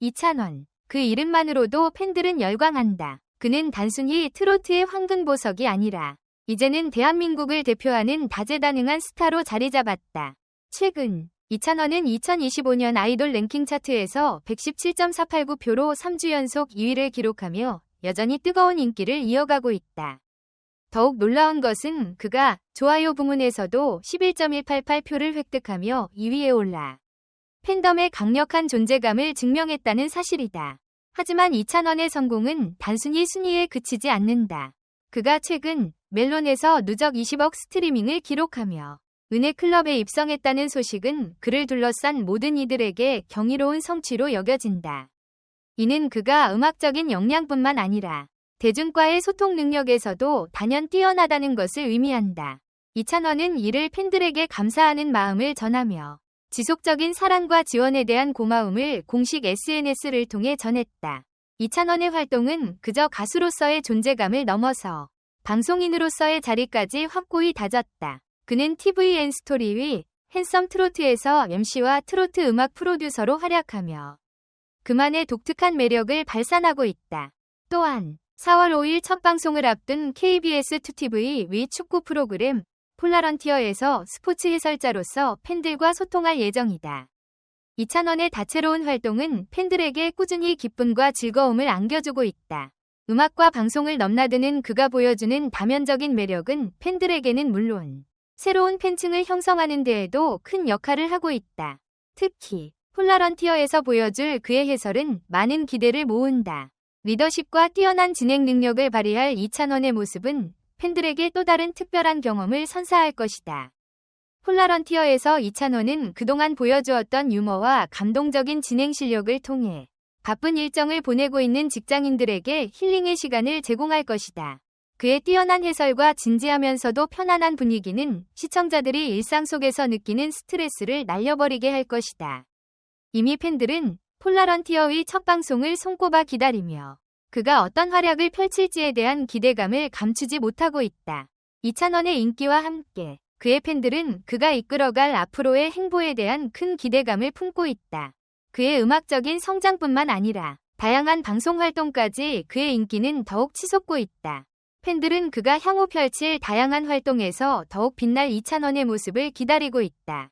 이찬원. 그 이름만으로도 팬들은 열광한다. 그는 단순히 트로트의 황금보석이 아니라 이제는 대한민국을 대표하는 다재다능한 스타로 자리 잡았다. 최근 이찬원은 2025년 아이돌 랭킹 차트에서 117.489표로 3주 연속 2위를 기록하며 여전히 뜨거운 인기를 이어가고 있다. 더욱 놀라운 것은 그가 좋아요 부문에서도 11.188표를 획득하며 2위에 올라 팬덤의 강력한 존재감을 증명했다는 사실이다. 하지만 이찬원의 성공은 단순히 순위에 그치지 않는다. 그가 최근 멜론에서 누적 20억 스트리밍을 기록하며 은혜 클럽에 입성했다는 소식은 그를 둘러싼 모든 이들에게 경이로운 성취로 여겨진다. 이는 그가 음악적인 역량뿐만 아니라 대중과의 소통 능력에서도 단연 뛰어나다는 것을 의미한다. 이찬원은 이를 팬들에게 감사하는 마음을 전하며 지속적인 사랑과 지원에 대한 고마움을 공식 SNS를 통해 전했다. 이찬원의 활동은 그저 가수로서의 존재감을 넘어서 방송인으로서의 자리까지 확고히 다졌다. 그는 TVN 스토리 위 핸섬 트로트에서 MC와 트로트 음악 프로듀서로 활약하며 그만의 독특한 매력을 발산하고 있다. 또한 4월 5일 첫 방송을 앞둔 KBS 2TV 위 축구 프로그램 폴라런티어에서 스포츠 해설자로서 팬들과 소통할 예정이다. 이찬원의 다채로운 활동은 팬들에게 꾸준히 기쁨과 즐거움을 안겨주고 있다. 음악과 방송을 넘나드는 그가 보여주는 다면적인 매력은 팬들에게는 물론 새로운 팬층을 형성하는 데에도 큰 역할을 하고 있다. 특히 폴라런티어에서 보여줄 그의 해설은 많은 기대를 모은다. 리더십과 뛰어난 진행 능력을 발휘할 이찬원의 모습은 팬들에게 또 다른 특별한 경험을 선사할 것이다. 폴라런티어에서 이찬원은 그동안 보여주었던 유머와 감동적인 진행 실력을 통해 바쁜 일정을 보내고 있는 직장인들에게 힐링의 시간을 제공할 것이다. 그의 뛰어난 해설과 진지하면서도 편안한 분위기는 시청자들이 일상 속에서 느끼는 스트레스를 날려버리게 할 것이다. 이미 팬들은 폴라런티어의 첫 방송을 손꼽아 기다리며 그가 어떤 활약을 펼칠지에 대한 기대감을 감추지 못하고 있다. 이찬원의 인기와 함께 그의 팬들은 그가 이끌어갈 앞으로의 행보에 대한 큰 기대감을 품고 있다. 그의 음악적인 성장뿐만 아니라 다양한 방송 활동까지 그의 인기는 더욱 치솟고 있다. 팬들은 그가 향후 펼칠 다양한 활동에서 더욱 빛날 이찬원의 모습을 기다리고 있다.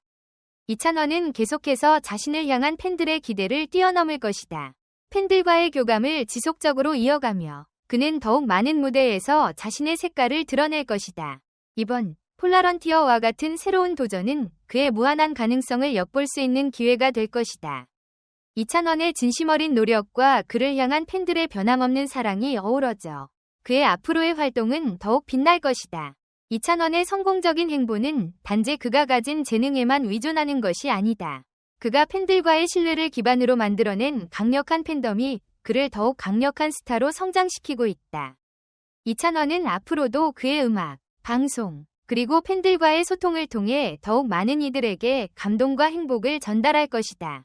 이찬원은 계속해서 자신을 향한 팬들의 기대를 뛰어넘을 것이다. 팬들과의 교감을 지속적으로 이어가며 그는 더욱 많은 무대에서 자신의 색깔을 드러낼 것이다. 이번 폴라런티어와 같은 새로운 도전은 그의 무한한 가능성을 엿볼 수 있는 기회가 될 것이다. 이찬원의 진심 어린 노력과 그를 향한 팬들의 변함없는 사랑이 어우러져 그의 앞으로의 활동은 더욱 빛날 것이다. 이찬원의 성공적인 행보는 단지 그가 가진 재능에만 의존하는 것이 아니다. 그가 팬들과의 신뢰를 기반으로 만들어낸 강력한 팬덤이 그를 더욱 강력한 스타로 성장시키고 있다. 이찬원은 앞으로도 그의 음악, 방송, 그리고 팬들과의 소통을 통해 더욱 많은 이들에게 감동과 행복을 전달할 것이다.